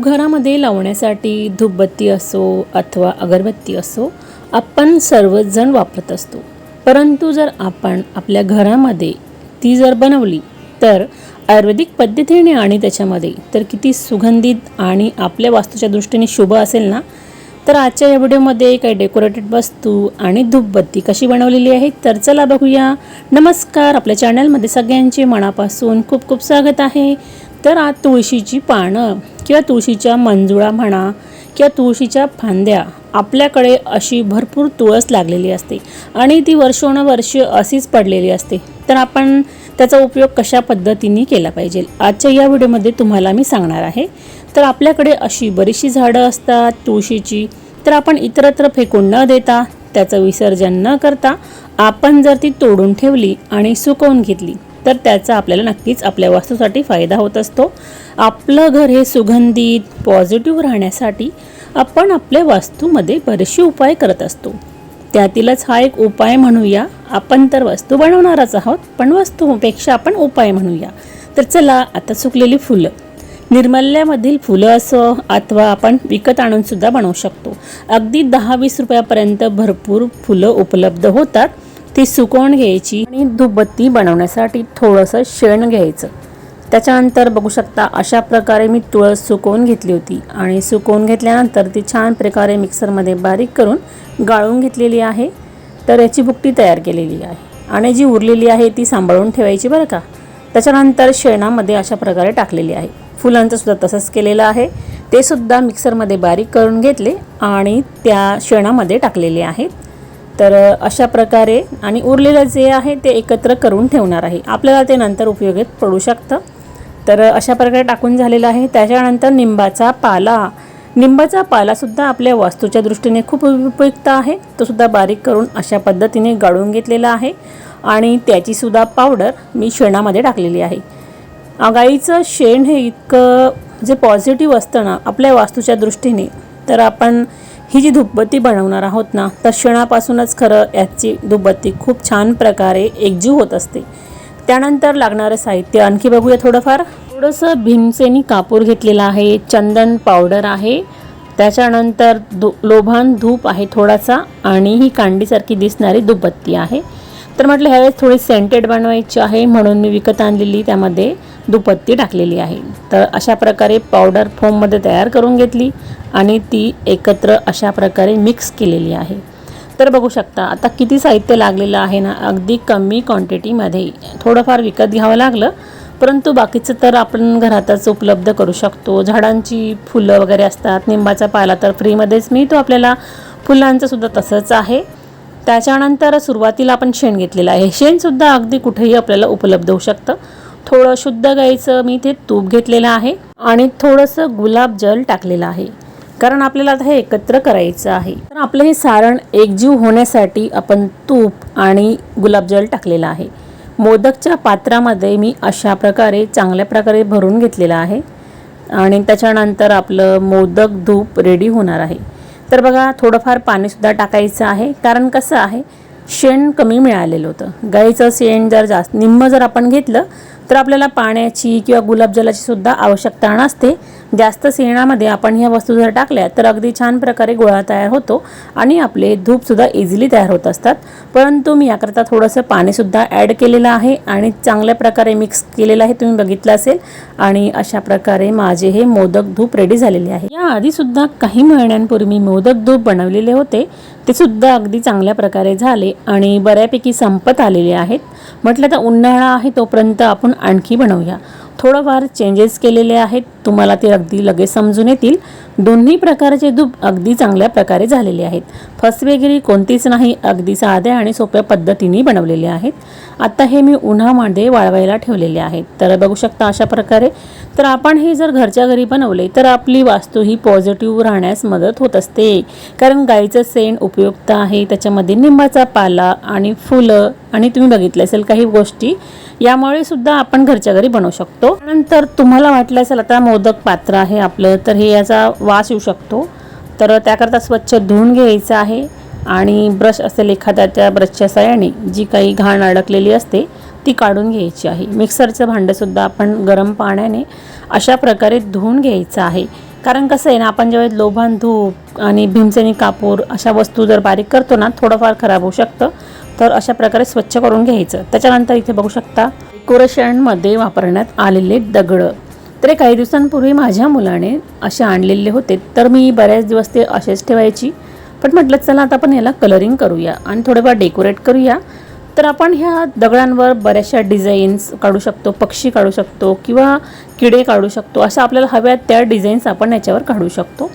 घरामध्ये लावण्यासाठी धूपबत्ती असो अथवा अगरबत्ती असो आपण सर्वजण वापरत असतो. परंतु जर आपण आपल्या घरामध्ये ती जर बनवली तर आयुर्वेदिक पद्धतीने आणि त्याच्यामध्ये तर किती सुगंधित आणि आपल्या वास्तूच्या दृष्टीने शुभ असेल ना? तर आजच्या या व्हिडिओमध्ये काही डेकोरेटेड वस्तू आणि धूपबत्ती कशी बनवलेली आहे तर चला बघूया. नमस्कार आपल्या चॅनलमध्ये सगळ्यांचे मनापासून खूप खूप स्वागत आहे. तर आज तुळशीची पानं किंवा तुळशीच्या मंजुळा म्हणा किंवा तुळशीच्या फांद्या आपल्याकडे अशी भरपूर तुळस लागलेली असते. आणि ती वर्षोनवर्ष अशीच पडलेली असते. तर आपण त्याचा उपयोग कशा पद्धतीने केला पाहिजे? आजच्या या व्हिडिओमध्ये तुम्हाला मी सांगणार आहे. तर आपल्याकडे अशी बरीचशी झाडं असतात तुळशीची. तर आपण इतरत्र फेकून न देता त्याचं विसर्जन न करता आपण जर ती तोडून ठेवली आणि सुकवून घेतली तर त्याचा आपल्याला नक्कीच आपल्या वास्तूसाठी फायदा होत असतो. आपलं घर हे सुगंधित पॉझिटिव्ह राहण्यासाठी आपण आपल्या वास्तूमध्ये बरेचसे उपाय करत असतो. त्यातीलच हा एक उपाय म्हणूया. आपण तर वस्तू बनवणारच आहोत पण वस्तूपेक्षा आपण उपाय म्हणूया. तर चला आता सुकलेली फुलं. निर्मल्यामधील फुलं असं अथवा आपण विकत आणूनसुद्धा बनवू शकतो. अगदी दहा वीस रुपयापर्यंत भरपूर फुलं उपलब्ध होतात. ती सुकवून घ्यायची आणि धूपबत्ती बनवण्यासाठी थोडंसं शेण घ्यायचं. त्याच्यानंतर बघू शकता अशा प्रकारे मी तुळस सुकवून घेतली होती आणि सुकवून घेतल्यानंतर ती छान प्रकारे मिक्सरमध्ये बारीक करून गाळून घेतलेली आहे. तर याची बुकटी तयार केलेली आहे आणि जी उरलेली आहे ती सांभाळून ठेवायची बरं का? त्याच्यानंतर शेणामध्ये अशा प्रकारे टाकलेली आहे. फुलांचं सुद्धा तसंच केलेलं आहे. ते सुद्धा मिक्सरमध्ये बारीक करून घेतले आणि त्या शेणामध्ये टाकलेले आहेत. तर अशा प्रकारे आणि उरलेलं जे आहे ते एकत्र करून ठेवणार आहे. आपल्याला ते नंतर उपयोगात पडू शकतं. तर अशा प्रकारे टाकून झालेलं आहे. त्याच्यानंतर निंबाचा पाला. निंबाचा पालासुद्धा आपल्या वास्तूच्या दृष्टीने खूप उपयुक्त आहे. तो सुद्धा बारीक करून अशा पद्धतीने गाळून घेतलेला आहे आणि त्याचीसुद्धा पावडर मी शेणामध्ये टाकलेली आहे. गाईचं शेण हे इतकं जे पॉझिटिव्ह असतं ना आपल्या वास्तूच्या दृष्टीने तर आपण ही जी धूपबत्ती बनवणार आहोत ना तर क्षणापासूनच खरं याची धुपबत्ती खूप छान प्रकारे एकजीव होत असते. त्यानंतर लागणारं साहित्य आणखी बघूया थोडंफार. थोडंसं भीमसेनी कापूर घेतलेला आहे चंदन पावडर आहे. त्याच्यानंतर धू लोभान धूप आहे थोडासा आणि ही कांडीसारखी दिसणारी धुपबत्ती आहे. तर म्हटलं ह्यावेळेस थोडी सेंटेड बनवायची आहे म्हणून मी विकत आणलेली त्यामध्ये. दुपत्ती टाकलेली आहे. तर अशा प्रकारे पावडर फोममध्ये तयार करून घेतली आणि ती एकत्र अशा प्रकारे मिक्स केलेली आहे. तर बघू शकता आता किती साहित्य लागलेलं आहे ना अगदी कमी क्वांटिटीमध्ये थोडंफार विकत घ्यावं लागलं परंतु बाकीचं तर आपण घरातच उपलब्ध करू शकतो. झाडांची फुलं वगैरे असतात निंबाचा पाला तर फ्रीमध्येच मिळतो आपल्याला. फुलांचं सुद्धा तसंच आहे. त्याच्यानंतर सुरुवातीला आपण शेण घेतलेलं आहे. शेणसुद्धा अगदी कुठेही आपल्याला उपलब्ध होऊ शकतं. थोडं शुद्ध गाईचं मी ते तूप घेतलेलं आहे आणि थोडंसं गुलाब जल टाकलेलं आहे. कारण आपल्याला आता हे एकत्र करायचं आहे. तर आपलं हे सारण एकजीव होण्यासाठी आपण तूप आणि गुलाबजल टाकलेलं आहे. मोदकच्या पात्रामध्ये मी अशा प्रकारे चांगल्या प्रकारे भरून घेतलेलं आहे. आणि त्याच्यानंतर आपलं मोदक धूप रेडी होणार आहे. तर बघा थोडंफार पाणीसुद्धा टाकायचं आहे. कारण कसं आहे शेण कमी मिळालेलं होतं. गाईचं शेण जर जास्त निम्म जर आपण घेतलं तर आपल्याला पाण्याची किंवा गुलाबजलाची सुद्धा आवश्यकता नसते. जास्त शेणामध्ये आपण ह्या वस्तू जर टाकल्या तर अगदी छान प्रकारे गोळा तयार होतो आणि आपले धूपसुद्धा इझिली तयार होत असतात. परंतु मी याकरता थोडंसं पाणीसुद्धा ॲड केलेलं आहे आणि चांगल्या प्रकारे मिक्स केलेलं आहे तुम्ही बघितलं असेल. आणि अशा प्रकारे माझे हे मोदक धूप रेडी झालेले आहे. या आधीसुद्धा काही महिन्यांपूर्वी मी मोदक धूप बनवलेले होते. ते सुद्धा अगदी चांगल्या प्रकारे झाले आणि बऱ्यापैकी संपत आलेले आहेत. म्हटलं तर उन्हाळा आहे तोपर्यंत आपण आणखी बनवूया. थोडंफार चेंजेस केलेले आहेत. तुम्हाला ते अगदी लगेच समजून येतील. दोन्ही प्रकारचे दूध अगदी चांगल्या प्रकारे झालेले आहेत. फसवेगिरी कोणतीच नाही अगदी साध्या आणि सोप्या पद्धतीने बनवलेले आहेत. आता हे मी उन्हामध्ये वाळवायला ठेवलेले आहेत. तर बघू शकता अशा प्रकारे. तर आपण हे जर घरच्या घरी बनवले तर आपली वास्तू ही पॉझिटिव्ह राहण्यास मदत होत असते. कारण गाईचं सेंड उपयुक्त आहे. त्याच्यामध्ये निंबाचा पाला आणि फुलं आणि तुम्ही बघितलं असेल काही गोष्टी. यामुळे सुद्धा आपण घरच्या घरी बनवू शकतो. नंतर तुम्हाला वाटलं असेल आता मोदक पात्र आहे आपलं तर हे याचा वास येऊ शकतो. तर त्याकरता स्वच्छ धुवून घ्यायचं आहे आणि ब्रश असेल एखाद्या त्या ब्रशच्या साह्याने जी काही घाण अडकलेली असते ती काढून घ्यायची आहे. मिक्सरचं भांडंसुद्धा आपण गरम पाण्याने अशा प्रकारे धुवून घ्यायचं आहे. कारण कसं आहे ना आपण जेव्हा लोभान धूप आणि भीमसेनी कापूर अशा वस्तू जर बारीक करतो ना थोडंफार खराब होऊ शकतं. तर अशा प्रकारे स्वच्छ करून घ्यायचं. त्याच्यानंतर इथे बघू शकता डेकोरेशनमध्ये वापरण्यात आलेले दगडं. तर काही दिवसांपूर्वी माझ्या मुलाने असे आणलेले होते. तर मी बऱ्याच दिवस ते असेच ठेवायची. पण म्हटलं चला आता आपण याला कलरिंग करूया आणि थोडंफार डेकोरेट करूया. तर आपण ह्या दगडांवर बऱ्याचशा डिझाईन्स काढू शकतो पक्षी काढू शकतो किंवा किडे काढू शकतो. अशा आपल्याला हव्यात त्या डिझाईन्स आपण याच्यावर काढू शकतो.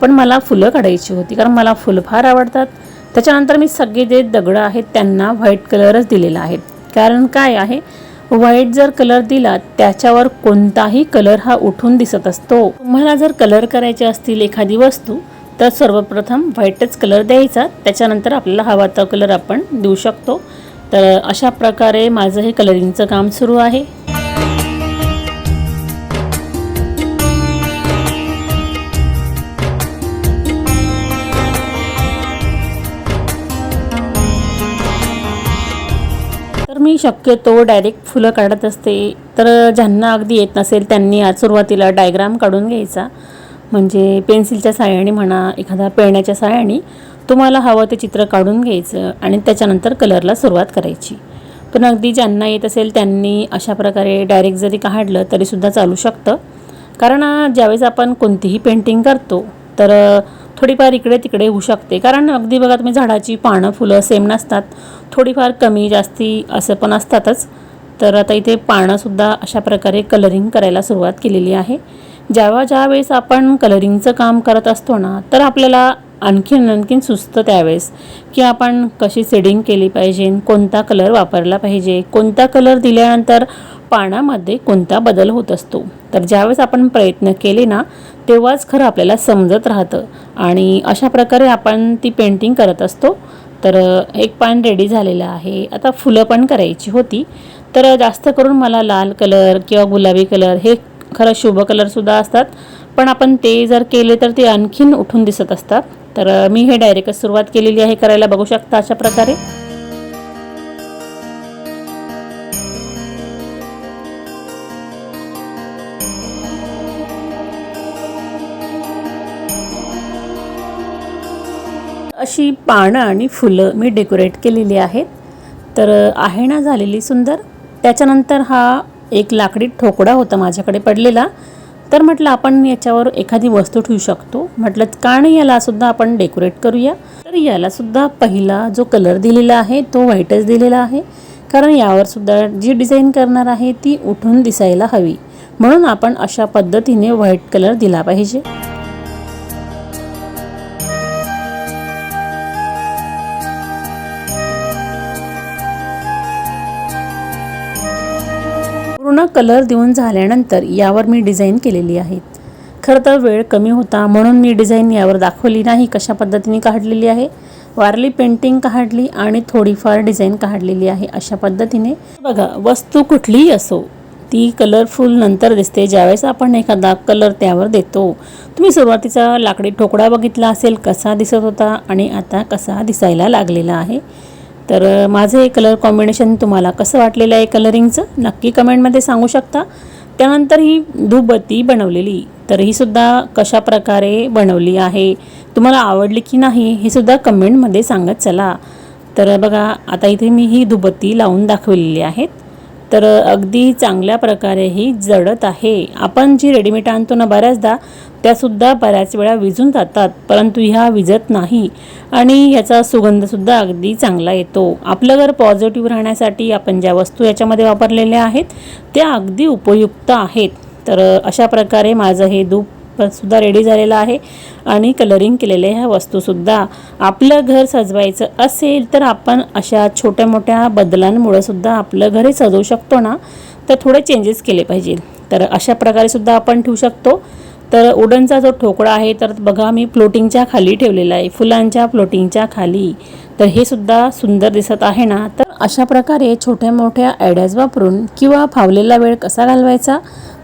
पण मला फुलं काढायची होती कारण मला फुलं फार आवडतात. त्याच्यानंतर मी सगळे जे दगडं आहेत त्यांना व्हाईट कलरच दिलेला आहे. कारण काय आहे? व्हाईट जर कलर दिला त्याच्यावर कोणताही कलर हा उठून दिसत असतो. तुम्हाला जर कलर करायचे असतील एखादी वस्तू तर सर्वप्रथम व्हाईटच कलर द्यायचा. त्याच्यानंतर आपल्याला हवा तो कलर आपण देऊ शकतो. तर अशा प्रकारे माझं हे कलरिंगचं काम सुरू आहे. मी शक्यतो डायरेक्ट फुलं काढत असते. तर ज्यांना अगदी येत नसेल त्यांनी आज सुरुवातीला डायग्राम काढून घ्यायचा. म्हणजे पेन्सिलच्या साह्याने म्हणा एखाद्या पेण्याच्या साह्याने तुम्हाला हवं ते चित्र काढून घ्यायचं आणि त्याच्यानंतर कलरला सुरुवात करायची. पण अगदी ज्यांना येत असेल त्यांनी अशा प्रकारे डायरेक्ट जरी काढलं तरीसुद्धा चालू शकतं. कारण ज्यावेळेस आपण कोणतीही पेंटिंग करतो तर थोडीफार इकडे तिकडे होऊ शकते. कारण अगदी बघा तुम्ही झाडाची पानं फुलं सेम नसतात. थोडीफार कमी जास्ती असं पण असतातच. तर आता इथे पानंसुद्धा अशा प्रकारे कलरिंग करायला सुरुवात केलेली आहे. जेव्हा ज्या वेळेस आपण कलरिंगचं काम करत असतो ना तर आपल्याला आणखीन आणखीन सुचतं त्यावेळेस की आपण कशी सेडिंग केली पाहिजे कोणता कलर वापरला पाहिजे कोणता कलर दिल्यानंतर पानामध्ये कोणता बदल होत असतो. तर ज्यावेळेस आपण प्रयत्न केले ना तेव्हाच खरं आपल्याला समजत राहतं. आणि अशा प्रकारे आपण ती पेंटिंग करत असतो. तर एक पान रेडी झालेलं आहे. आता फुलं पण करायची होती. तर जास्त करून मला लाल कलर किंवा गुलाबी कलर हे खरं शुभ कलरसुद्धा असतात. पण आपण ते जर केले तर ते आणखीन उठून दिसत असतात. तर मी हे डायरेक्टच सुरुवात केलेली आहे करायला. बघू शकता अशा प्रकारे. अशी पानं आणि फुलं मी डेकोरेट केलेली आहेत. तर आहे ना झालेली सुंदर. त्याच्यानंतर हा एक लाकडी ठोकळा होता माझ्याकडे पडलेला. तर म्हटलं आपण याच्यावर एखादी वस्तू ठेवू शकतो. म्हटलं का नाही यालासुद्धा आपण डेकोरेट करूया. तर यालासुद्धा पहिला जो कलर दिलेला आहे तो व्हाईटच दिलेला आहे. कारण यावर सुद्धा जी डिझाईन करणार आहे ती उठून दिसायला हवी. म्हणून आपण अशा पद्धतीने व्हाईट कलर दिला पाहिजे. पूर्ण कलर देऊन झाल्यानंतर यावर मी डिझाईन केलेली आहे खरं तर वेळ कमी होता म्हणून मी डिझाईन यावर दाखवली नाही कशा पद्धतीने काढलेली आहे. वारली पेंटिंग काढली आणि थोडीफार डिझाईन काढलेली आहे अशा पद्धतीने. बघा वस्तू कुठलीही असो ती कलरफुल नंतर दिसते. ज्यावेळेस आपण एखादा कलर त्यावर देतो तुम्ही सुरुवातीचा लाकडी ठोकळा बघितला असेल कसा दिसत होता आणि आता कसा दिसायला लागलेला आहे. तर माझं हे कलर कॉम्बिनेशन तुम्हाला कसं वाटलेलं आहे कलरिंगचं नक्की कमेंटमध्ये सांगू शकता. त्यानंतर ही धूपबत्ती बनवलेली तर ही सुद्धा कशा प्रकारे बनवली आहे तुम्हाला आवडली की नाही हे सुद्धा कमेंटमध्ये सांगत चला. तर बघा आता इथे मी ही धुबत्ती लावून दाखवलेली आहेत. तर अगदी चांगल्या प्रकारे ही जडत आहे. आपण जी रेडीमेड आणतो ना बऱ्याचदा त्यासुद्धा बऱ्याच वेळा विजून जातात परंतु ह्या विझत नाही. आणि ह्याचा सुगंधसुद्धा अगदी चांगला येतो. आपलं घर पॉझिटिव्ह राहण्यासाठी आपण ज्या वस्तू याच्यामध्ये वापरलेल्या आहेत त्या अगदी उपयुक्त आहेत. तर अशा प्रकारे माझं हे धूप सुद्धा रेडी झालेला आहे. आणि कलरिंग केलेल्या ह्या वस्तूसुद्धा आपलं घर सजवायचं असेल तर आपण अशा छोट्या मोठ्या बदलांमुळे सुद्धा आपलं घरही सजवू शकतो ना? तर थोडे चेंजेस केले पाहिजे. तर अशा प्रकारे सुद्धा आपण ठेवू शकतो. तर उडनचा जो ठोकळा आहे तर बघा मी फ्लोटिंगच्या खाली ठेवलेला आहे. फुलांच्या फ्लोटिंगच्या खाली. तर हे सुद्धा सुंदर दिसत आहे ना? तर अशा प्रकारे छोट्या मोठ्या आयडियाज वापरून किंवा फावलेला वेळ कसा घालवायचा?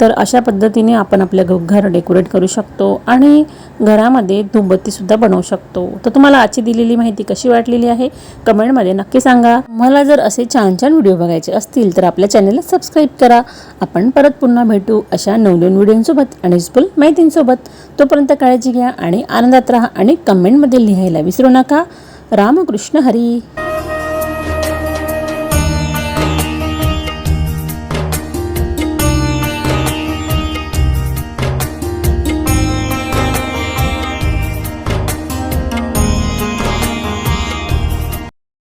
तर अशा पद्धतीने आपण आपल्या घ- घर डेकोरेट करू शकतो आणि घरामध्ये धूपबत्तीसुद्धा बनवू शकतो. तर तुम्हाला आजची दिलेली माहिती कशी वाटलेली आहे? कमेंटमध्ये नक्की सांगा. मला जर असे छान छान व्हिडिओ बघायचे असतील तर आपल्या चॅनलला सबस्क्राईब करा. आपण परत पुन्हा भेटू अशा नवनवीन व्हिडिओंसोबत आणि युजफुल माहितींसोबत. तोपर्यंत काळजी घ्या आणि आनंदात राहा आणि कमेंटमध्ये लिहायला विसरू नका. रामकृष्ण हरी.